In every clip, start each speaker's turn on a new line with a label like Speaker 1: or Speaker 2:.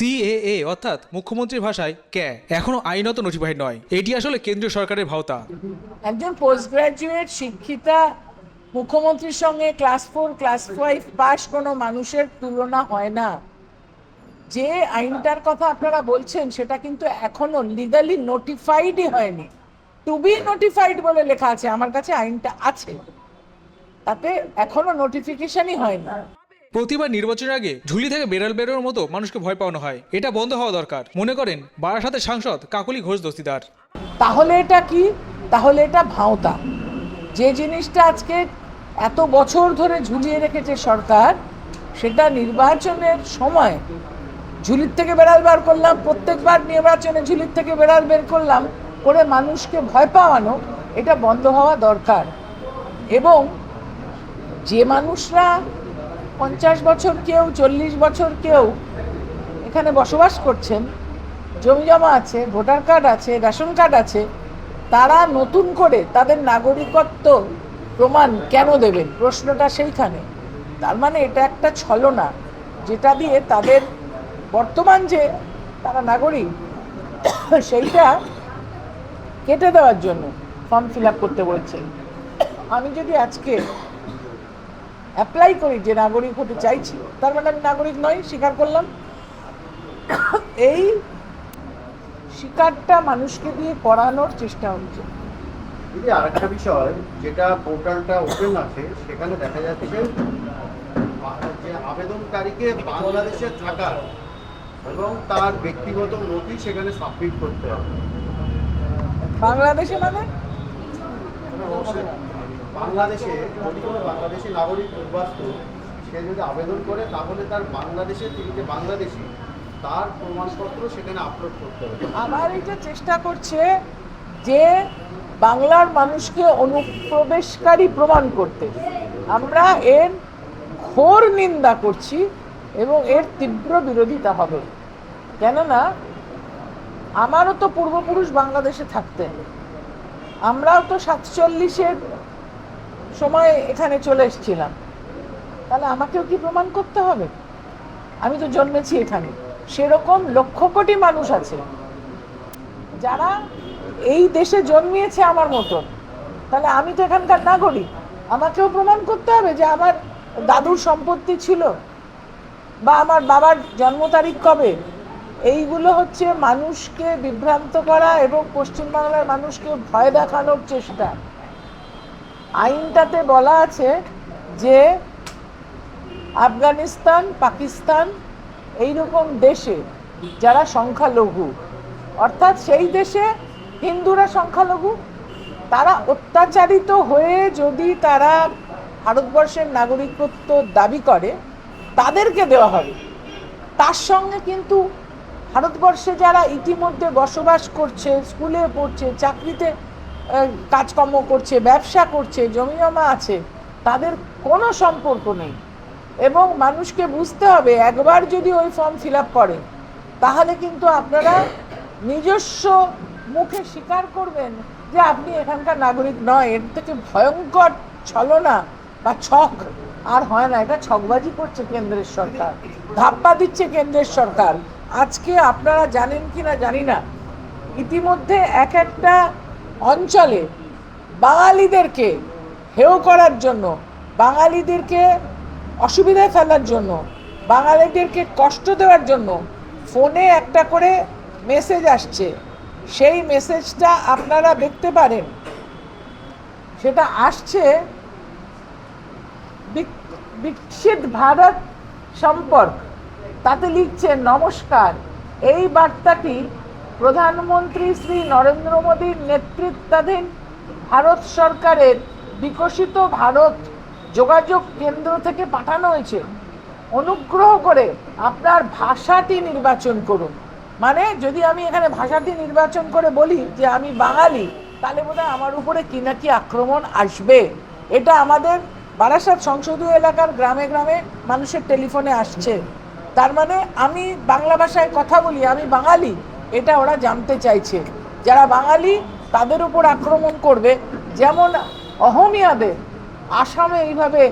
Speaker 1: CAA অর্থাৎ মুখ্যমন্ত্রীর ভাষায় ক্যা এখনও আইনত নোটিফাইড নয়। এটি আসলে কেন্দ্রীয় সরকারের ভাওতা।
Speaker 2: একজন পোস্ট গ্রাজুয়েট শিক্ষিতা মুখ্যমন্ত্রীর সঙ্গে class four class five pass কোনো মানুষের তুলনা হয় না। যে আইনটার কথা আপনারা বলছেন, সেটা কিন্তু এখনও লিগালি নোটিফাইডই হয়নি। টু বি নোটিফাইড বলে লেখা আছে, আমার কাছে আইনটা আছে। তাতে এখনও নোটিফিকেশনই হয়নি।
Speaker 1: প্রতিবার নির্বাচনের আগে ঝুলি থেকে বেড়াল বেরোর মতো মানুষকে ভয় পাওয়ানো হয়। এটা বন্ধ হওয়া দরকার। মনে করেন বারাসাতের সাংসদ কাকলি ঘোষ দস্তিদার।
Speaker 2: তাহলে এটা কি? তাহলে এটা ভাওতা। যে জিনিসটা আজকে এত বছর ধরে ঝুলিয়ে রেখেছে সরকার, সেটা নির্বাচনের সময় ঝুলির থেকে বেড়াল বার করলাম, প্রত্যেকবার নির্বাচনে ঝুলির থেকে বেড়াল বের করলাম, করে মানুষকে ভয় পাওয়ানো, এটা বন্ধ হওয়া দরকার। এবং যে মানুষরা পঞ্চাশ বছর কেউ, চল্লিশ বছর কেউ এখানে বসবাস করছেন। জমি জমা আছে, ভোটার কার্ড আছে, রেশন কার্ড আছে। তারা নতুন করে তাদের নাগরিকত্ব প্রমাণ কেন দেবেন? প্রশ্নটা সেইখানে। তার মানে এটা একটা ছলনা, যেটা দিয়ে তাদের বর্তমান যে তারা নাগরিক, সেইটা কেটে দেওয়ার জন্য ফর্ম ফিল আপ করতে বলছেন। আমি যদি আজকে অ্যাপ্লাই করি যে নাগরিক হতে চাইছি তার মানে আমি নাগরিক নই স্বীকার করলাম। এই শিকারটা মানুষকে দিয়ে করানোর চেষ্টা হচ্ছে।
Speaker 3: দিদি আরেকটা বিষয় যেটা পোর্টালটা ওপেন আছে সেখানে দেখা যাচ্ছে যে আবেদনকারীকে বাংলাদেশে থাকার এবং তার ব্যক্তিগত নথি সেখানে সাবমিট করতে হবে।
Speaker 2: বাংলাদেশে মানে?
Speaker 3: বাংলাদেশে যদি কোনো বাংলাদেশি নাগরিক নির্বাচিত সে যদি আবেদন করে, তাহলে তার বাংলাদেশে, তিনি যে বাংলাদেশি, তার প্রমাণপত্র সেখানে আপলোড করতে হবে।
Speaker 2: আবার এটা চেষ্টা করছে যে বাংলার মানুষকে অনুপ্রবেশকারী প্রমাণ করতে। আমরা এর ঘোর নিন্দা করছি এবং এর তীব্র বিরোধিতা হবে। কেননা, আমারও তো পূর্বপুরুষ বাংলাদেশে থাকতেন। আমরাও তো সাতচল্লিশের সময় এখানে চলে এসেছিলাম। তাহলে আমাকেও কি প্রমাণ করতে হবে? আমি তো জন্মেছি এখানে। সেরকম লক্ষ কোটি মানুষ আছে। যারা এই দেশে জন্মিয়েছে আমার মতন। তাহলে আমি তো এখানকার নাগরিক। আমাকেও প্রমাণ করতে হবে যে আমার দাদুর সম্পত্তি ছিল বা আমার বাবার জন্ম তারিখ কবে। এইগুলো হচ্ছে মানুষকে বিভ্রান্ত করা এবং পশ্চিমবাংলার মানুষকে ভয় দেখানোর চেষ্টা। আইনটাতে বলা আছে যে আফগানিস্তান, পাকিস্তান এইরকম দেশে যারা সংখ্যালঘু, অর্থাৎ সেই দেশে হিন্দুরা সংখ্যালঘু, তারা অত্যাচারিত হয়ে যদি তারা ভারতবর্ষের নাগরিকত্ব দাবি করে, তাদেরকে দেওয়া হবে। তার সঙ্গে কিন্তু ভারতবর্ষে যারা ইতিমধ্যে বসবাস করছে, স্কুলে পড়ছে, চাকরিতে কাজকর্ম করছে, ব্যবসা করছে জমি জমা আছে, তাদের কোনো সম্পর্ক নেই। এবং মানুষকে বুঝতে হবে, একবার যদি ওই ফর্ম ফিল আপ করে, তাহলে কিন্তু আপনারা নিজস্ব মুখে স্বীকার করবেন যে আপনি এখানকার নাগরিক নয়। এর থেকে ভয়ঙ্কর ছলনা বা ছক আর হয় না। এটা ছকবাজি করছে কেন্দ্রের সরকার, ধাপ্পা দিচ্ছে কেন্দ্রের সরকার। আজকে আপনারা জানেন কি না জানি না। ইতিমধ্যে এক একটা অঞ্চলে বাঙালিদেরকে হেয় করার জন্য, বাঙালিদেরকে অসুবিধায় ফেলার জন্য, বাঙালিদেরকে কষ্ট দেওয়ার জন্য ফোনে একটা করে মেসেজ আসছে। সেই মেসেজটা আপনারা দেখতে পারেন। সেটা আসছে বিক- বিকশিত ভারত সম্পর্ক। তাতে লিখছে, নমস্কার। এই বার্তাটি প্রধানমন্ত্রী শ্রী নরেন্দ্র মোদীর নেতৃত্বাধীন ভারত সরকারের বিকশিত ভারত যোগাযোগ কেন্দ্র থেকে পাঠানো হয়েছে। অনুগ্রহ করে আপনার ভাষাটি নির্বাচন করুন। মানে যদি আমি এখানে ভাষাটি নির্বাচন করে বলি যে আমি বাঙালি, তাহলে বোধহয় আমার উপরে কি না কি আক্রমণ আসবে? এটা আমাদের বারাসাত সংসদীয় এলাকার গ্রামে গ্রামে মানুষের টেলিফোনে আসছে। তার মানে আমি বাংলা ভাষায় কথা বলি, আমি বাঙালি এটা ওরা জানতে চাইছে। যারা বাঙালি, তাদের উপর আক্রমণ করবে। যেমন অহমিয়াদের আসামে এইভাবে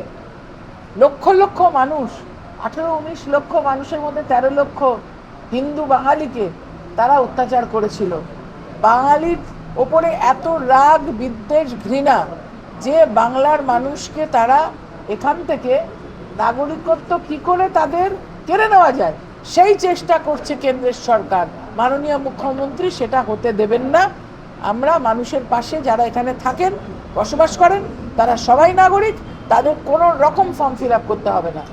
Speaker 2: লক্ষ লক্ষ মানুষ, আঠেরো উনিশ লক্ষ মানুষের মধ্যে তেরো লক্ষ হিন্দু বাঙালিকে তারা অত্যাচার করেছিল। বাঙালির ওপরে এত রাগ, বিদ্বেষ, ঘৃণা যে বাংলার মানুষকে তারা এখান থেকে নাগরিকত্ব কি করে তাদের কেড়ে নেওয়া যায়? সেই চেষ্টা করছে কেন্দ্রের সরকার। মাননীয় মুখ্যমন্ত্রী সেটা হতে দেবেন না। আমরা মানুষের পাশে যারা এখানে থাকেন বসবাস করেন তারা সবাই নাগরিক তাদের কোনো রকম ফর্ম ফিল আপ করতে হবে না।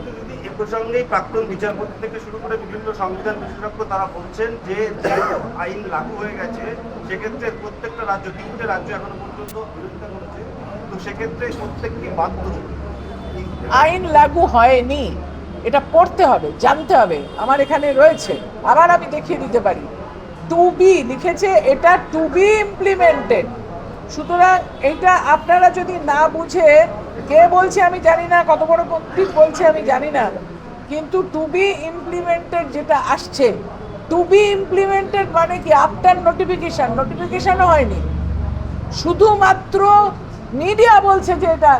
Speaker 4: প্রসঙ্গেই প্রাক্তন বিচারপতি থেকে শুরু করে বিভিন্ন সংবিধান বিশেষজ্ঞ তারা বলছেন যে যে আইন লাগু হয়ে গেছে সেক্ষেত্রে প্রত্যেকটা রাজ্য তিনটে রাজ্য এখনও পর্যন্ত বিরোধিতা করেছে তো সেক্ষেত্রে প্রত্যেকটি বাধ্য?
Speaker 2: আইন লাগু হয়নি। এটা পড়তে হবে জানতে হবে। আমার এখানে রয়েছে। আবার আমি দেখিয়ে দিতে পারি। টু বি লিখেছে এটা টু বি ইমপ্লিমেন্টেড সুতরাং এটা আপনারা যদি না বুঝে, কে বলছে আমি জানি না, কত বড় পণ্ডিত বলছে আমি জানি না, কিন্তু টু বি ইমপ্লিমেন্টেড যেটা আসছে টু বি ইমপ্লিমেন্টেড মানে কি? আফটার নোটিফিকেশন নোটিফিকেশনও হয়নি। শুধুমাত্র মিডিয়া বলছে যে এটা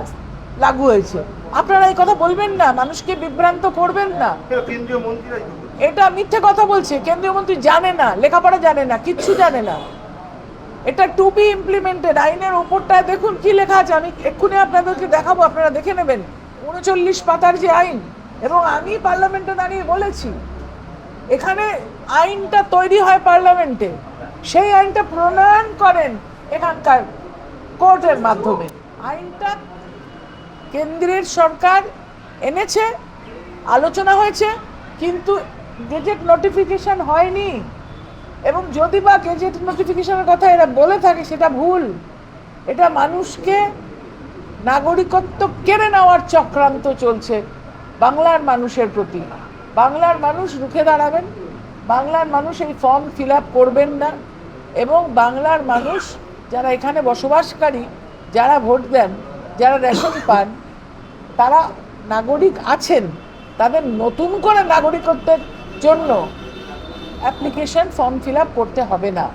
Speaker 2: লাগু হয়েছে। আপনারা এই কথা বলবেন না, মানুষকে বিভ্রান্ত করবেন না।
Speaker 4: কেন কেন্দ্রীয় মন্ত্রীরাই।
Speaker 2: এটা মিথ্যে কথা বলছে, কেন্দ্রীয় মন্ত্রী জানে না, লেখাপড়া জানে না, কিচ্ছু জানে না। এটা টু বি ইমপ্লিমেন্টেড আইনের ওপরটায় দেখুন কি লেখা আছে, আমি এক্ষুনি আপনাদেরকে দেখাবো, আপনারা দেখে নেবেন। উনচল্লিশ পাতার যে আইন, এবং আমি পার্লামেন্টে দাঁড়িয়ে বলেছি, এখানে আইনটা তৈরি হয় পার্লামেন্টে, সেই আইনটা প্রণয়ন করেন এখানকার কোর্টের মাধ্যমে। আইনটা কেন্দ্রের সরকার এনেছে, আলোচনা হয়েছে, কিন্তু গেজেট নোটিফিকেশন হয়নি। এবং যদি বা গেজেট নোটিফিকেশনের কথা এরা বলে থাকে, সেটা ভুল। এটা মানুষকে নাগরিকত্ব কেড়ে নেওয়ার চক্রান্ত চলছে বাংলার মানুষের প্রতি। বাংলার মানুষ রুখে দাঁড়াবেন, বাংলার মানুষ এই ফর্ম ফিল করবেন না, এবং বাংলার মানুষ যারা এখানে বসবাসকারী, যারা ভোট দেন, যারা রেশন পান, তারা নাগরিক আছেন। তাদের নতুন করে নাগরিকত্বের জন্য অ্যাপ্লিকেশন ফর্ম ফিল করতে হবে না।